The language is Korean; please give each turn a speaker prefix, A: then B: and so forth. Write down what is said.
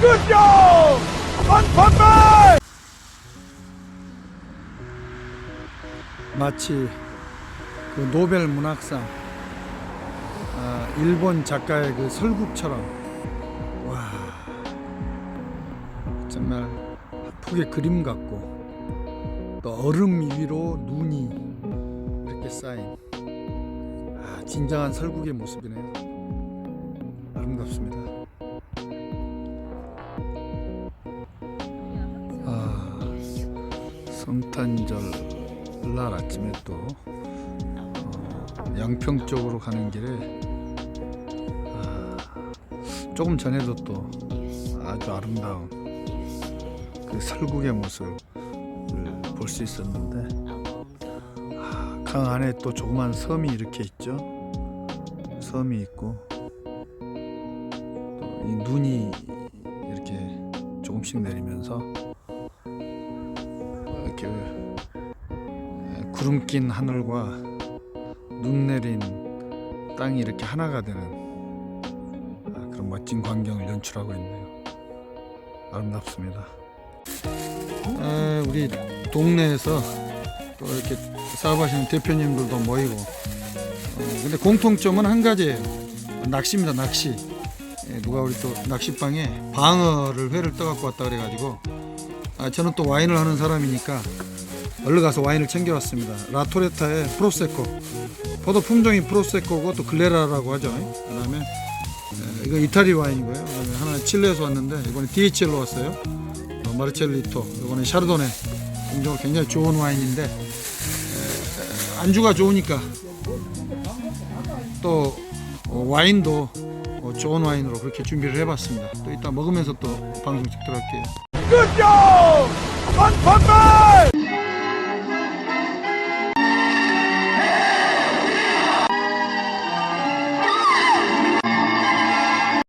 A: 끝이야! 안판매!
B: 마치 그 노벨 문학상 아, 일본 작가의 그 설국처럼 와 정말 북의 그림 같고 또 얼음 위로 눈이 이렇게 쌓인 아, 진정한 설국의 모습이네요 아름답습니다 성탄절 날 아침에 또 어, 양평 쪽으로 가는 길에 아, 조금 전에도 또 아주 아름다운 그 설국의 모습을 볼 수 있었는데 아, 강 안에 또 조그만 섬이 이렇게 있죠. 섬이 있고 또 이 눈이 이렇게 조금씩 내리면서 이렇게 구름 낀 하늘과 눈 내린 땅이 이렇게 하나가 되는 아, 그런 멋진 광경을 연출하고 있네요. 아름답습니다. 아, 우리 동네에서 또 이렇게 사업하시는 대표님들도 모이고 어, 근데 공통점은 한 가지예요. 낚시입니다. 낚시. 예, 누가 우리 또 낚시방에 방어를 회를 떠갖고 왔다 그래가지고 아, 저는 또 와인을 하는 사람이니까 얼른 가서 와인을 챙겨왔습니다. 라토레타의 프로세코. 포도 품종이 프로세코고 또 글레라라고 하죠. 그다음에 에, 이거 이탈리 와인이고요. 그다음에 하나 는 칠레에서 왔는데 이번에 DHL로 왔어요. 어, 마르첼리토. 이번에 샤르도네. 품종 굉장히 좋은 와인인데 에, 안주가 좋으니까 또 어, 와인도 어, 좋은 와인으로 그렇게 준비를 해봤습니다. 또 이따 먹으면서 또 방송 찍도록 할게요.
A: Good job! One!